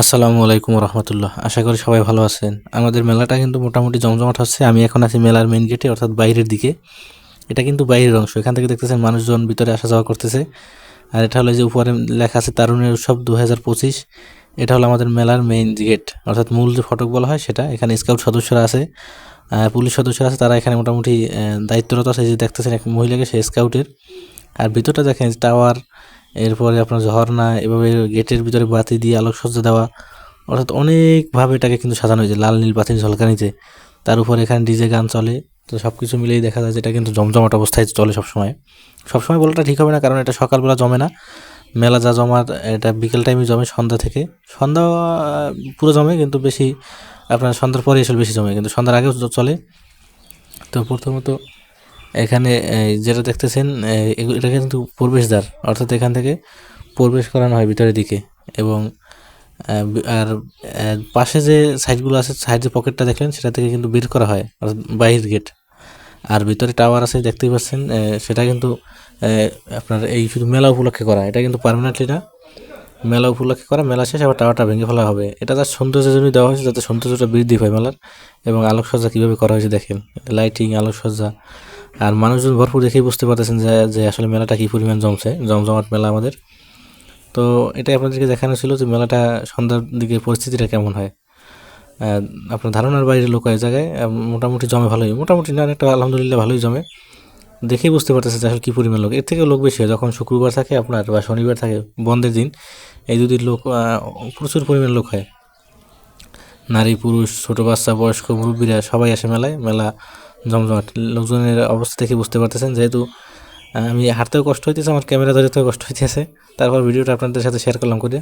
আসসালামু আলাইকুম রহমতুল্লাহ। আশা করি সবাই ভালো আছেন। আমাদের মেলাটা কিন্তু মোটামুটি জমজমাট হচ্ছে। আমি এখন আছি মেলার মেন গেটে অর্থাৎ বাইরের দিকে। এটা কিন্তু বাইরের অংশ। এখান থেকে দেখতেছেন মানুষজন ভিতরে আসা যাওয়া করতেছে। আর এটা হলো যে উপরে লেখা আছে তারুণের উৎসব দু হাজার পঁচিশ। এটা হলো আমাদের মেলার মেইন গেট অর্থাৎ মূল যে ফটক বলা হয় সেটা। এখানে স্কাউট সদস্যরা আছে। পুলিশ সদস্যরা আছে। তারা এখানে মোটামুটি দায়িত্বরত আছে। যে দেখতেছেন এক মহিলাকে সে স্কাউটের আর ভিতরটা দেখেন টাওয়ার এরপরে আপনার ঝর্ণা এভাবে গেটের ভিতরে বাতি দিয়ে আলোকসজ্জা দেওয়া, অর্থাৎ অনেকভাবে এটাকে কিন্তু সাজানো হয়েছে, লাল, নীল বাতির ঝলকানিতে। তার উপর এখানে ডিজে গান চলে, তো সব কিছু মিলেই দেখা যায় যে এটা কিন্তু জমজমাট অবস্থায় চলে সবসময়। সবসময় বলাটা ঠিক হবে না, কারণ এটা সকালবেলা জমে না। মেলা যা জমার, এটা বিকেল টাইমে জমে সন্ধ্যা থেকে। সন্ধ্যা পুরো জমে, কিন্তু বেশি আপনার সন্ধ্যার পরে এসে বেশি জমে, কিন্তু সন্ধ্যার আগেও চলে। তো প্রথমত এখানে যেটা দেখতেছেন এটা কিন্তু প্রবেশদ্বার, অর্থাৎ এখান থেকে প্রবেশ করানো হয় ভিতরের দিকে এবং আর পাশে যে সাইডগুলো আছে সাইড যে পকেটটা দেখলেন, সেটা থেকে কিন্তু বের করা হয়, অর্থাৎ বাহির গেট। আর ভিতরে টাওয়ার আছে, দেখতেই পাচ্ছেন সেটা কিন্তু আপনার এই শুধু মেলা উপলক্ষে করা, এটা কিন্তু পার্মানেন্টলি না। মেলা উপলক্ষে করা, মেলা শেষ, আবার টাওয়ারটা ভেঙে ফেলা হবে। এটা তার সৌন্দর্যের জন্য দেওয়া হয়েছে, যাতে সৌন্দর্যটা বৃদ্ধি পায় মেলার এবং আলোকসজ্জা কীভাবে করা হয়েছে দেখেন। লাইটিং, আলোকসজ্জা আর মানুষজন ভরপুর দেখেই বুঝতে পারতেছেন যে যে আসলে মেলাটা কী পরিমাণ জমছে, জমজমাট মেলা আমাদের। তো এটাই আপনাদেরকে দেখানো ছিল যে মেলাটা সন্ধ্যার দিকে পরিস্থিতিটা কেমন হয়। আপনার ধারণার বাইরে লোক এই জায়গায় মোটামুটি জমে ভালোই। মোটামুটি না, একটা আলহামদুলিল্লাহ ভালোই জমে। দেখেই বুঝতে পারতেছে যে আসলে কী পরিমাণ লোক। এর থেকে লোক বেশি হয়। যখন শুক্রবার থাকে আপনার বা শনিবার থাকে বন্ধের দিন, এই দুদিন লোক প্রচুর পরিমাণ লোক হয়। নারী, পুরুষ, ছোটো বাচ্চা, বয়স্ক, মুরব্বীরা সবাই আসে মেলায়। মেলা জমজমাট। লোকজনের অবস্থা দেখে বুঝতে পারতেছেন, যেহেতু আমি হাঁটতেও কষ্ট হইতেছে, আমার ক্যামেরা ধরতেও কষ্ট হইতেছে। তারপর ভিডিওটা আপনাদের সাথে শেয়ার করলাম করে।